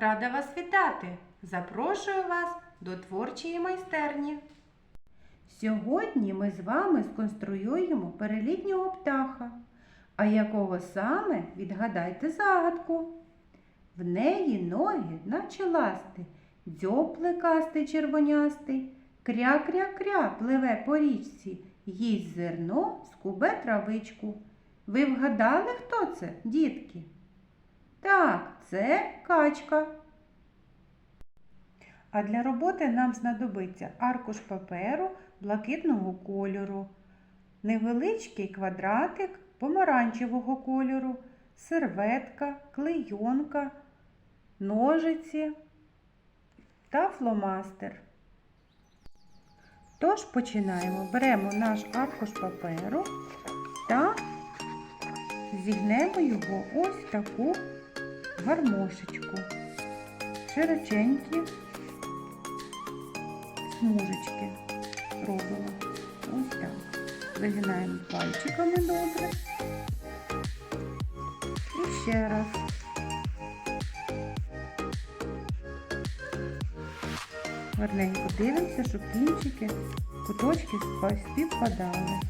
Рада вас вітати! Запрошую вас до творчої майстерні. Сьогодні ми з вами сконструюємо перелітнього птаха. А якого саме відгадайте загадку. В неї ноги, наче ласти, дзьоб плекастий червонястий, кря-кря-кря пливе по річці, їсть зерно, скубе травичку. Ви вгадали, хто це, дітки? Так, це качка. А для роботи нам знадобиться аркуш паперу блакитного кольору, невеличкий квадратик помаранчевого кольору, серветка, клейонка, ножиці та фломастер. Тож починаємо. Беремо наш аркуш паперу та зігнемо його ось таку гармошечку, широченькі смужечки робимо. Ось так. Загинаємо пальчиками добре. І ще раз. Гарненько дивимося, щоб кінчики, куточки співпадали.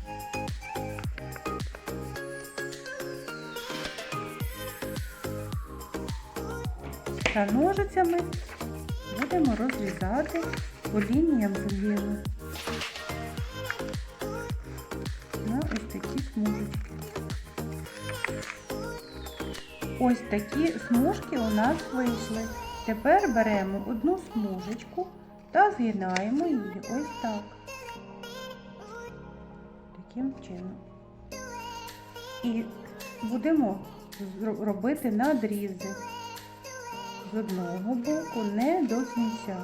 Та ножицями будемо розрізати по лініям зліви на ось такі смужечки. Ось такі смужки у нас вийшли. Тепер беремо одну смужечку та згинаємо її ось так. Таким чином. І будемо робити надрізи з одного боку, не до кінця.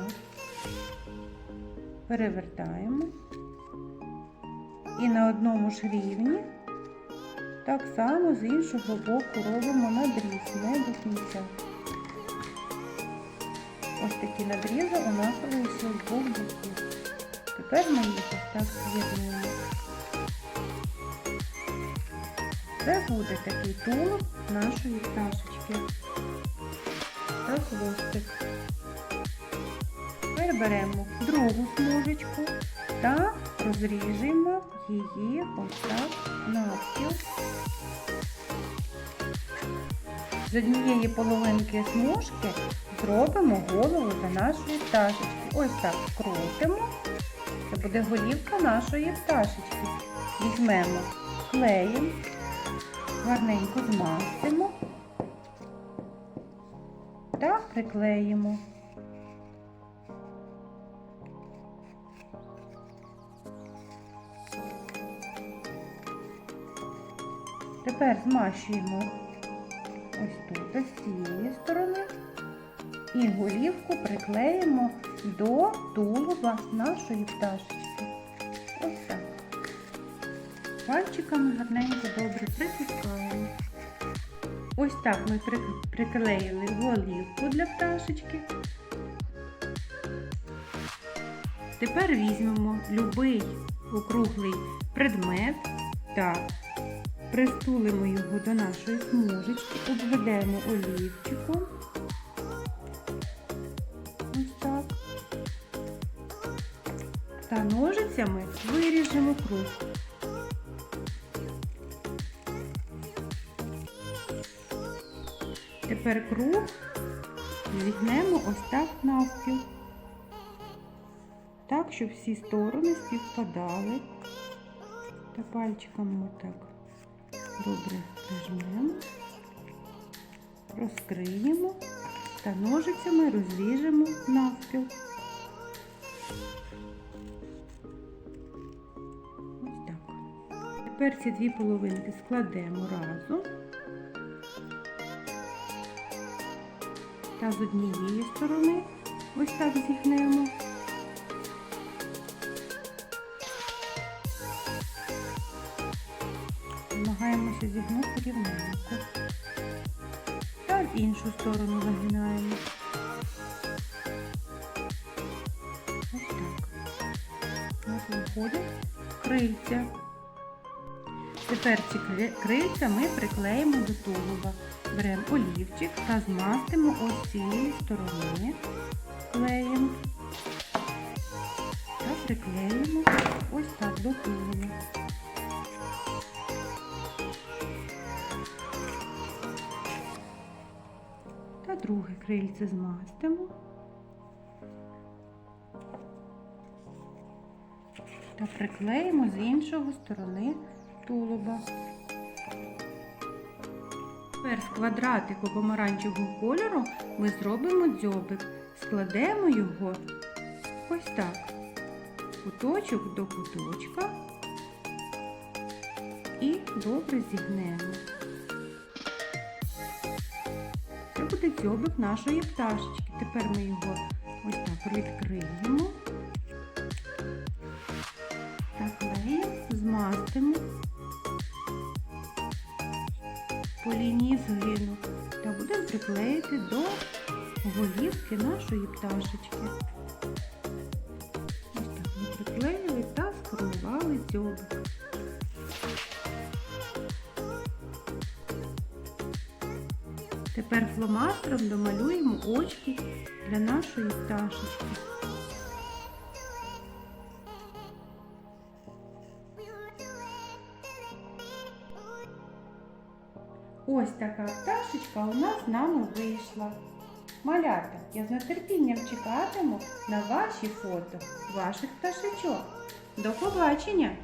Перевертаємо. І на одному ж рівні так само з іншого боку робимо надріз, не до кінця. Ось такі надрізи у нас вийшли з двох боків. Тепер ми їх ось так з'єднуємо. Це буде такий тулуб нашої пташечки та хвостик. Тепер беремо другу смужечку та розріжемо її ось так навпіл. З однієї половинки смужки зробимо голову для нашої пташечки. Ось так крутимо. Це буде голівка нашої пташечки. Візьмемо клеєм, гарненько змастимо та приклеїмо. Тепер змащуємо ось тут, з цієї сторони, і голівку приклеїмо до тулуба нашої пташечки. Ось так. Пальчиками гарненько добре притискаємо. Ось так ми приклеїли голівку для пташечки. Тепер візьмемо любий округлий предмет та пристулимо його до нашої смужечки, обведемо олівчиком. Та ножицями виріжемо круг. Тепер круг зігнемо ось так навпіл. Так, щоб всі сторони співпадали. Та пальчиками отак добре прижмемо, розкриємо та ножицями розріжемо навпіл. Ось так. Тепер ці дві половинки складемо разом. Та з однієї сторони ось так зігнемо. Намагаємося зігнути рівненько. Та в іншу сторону загинаємо. Ось так. У нас крильця. Тепер ці крильця ми приклеїмо до тулуба. Беремо олівчик та змастимо ось цієї сторони клеєм та приклеїмо ось так до тулова. Та друге крильце змастимо. Та приклеїмо з іншого сторони тулуба. Тепер з квадратику помаранчевого кольору ми зробимо дзьобик. Складемо його ось так. Куточок до куточка і добре зігнемо. Це буде дзьобик нашої пташечки. Тепер ми його ось так відкриємо. По лінії згину та будемо приклеїти до голівки нашої пташечки. Ось так ми приклеїли та сформували дзьобик. Тепер фломастером домалюємо очки для нашої пташечки. Ось така пташечка у нас з нами вийшла. Малята, я з нетерпінням чекатиму на ваші фото ваших пташечок. До побачення!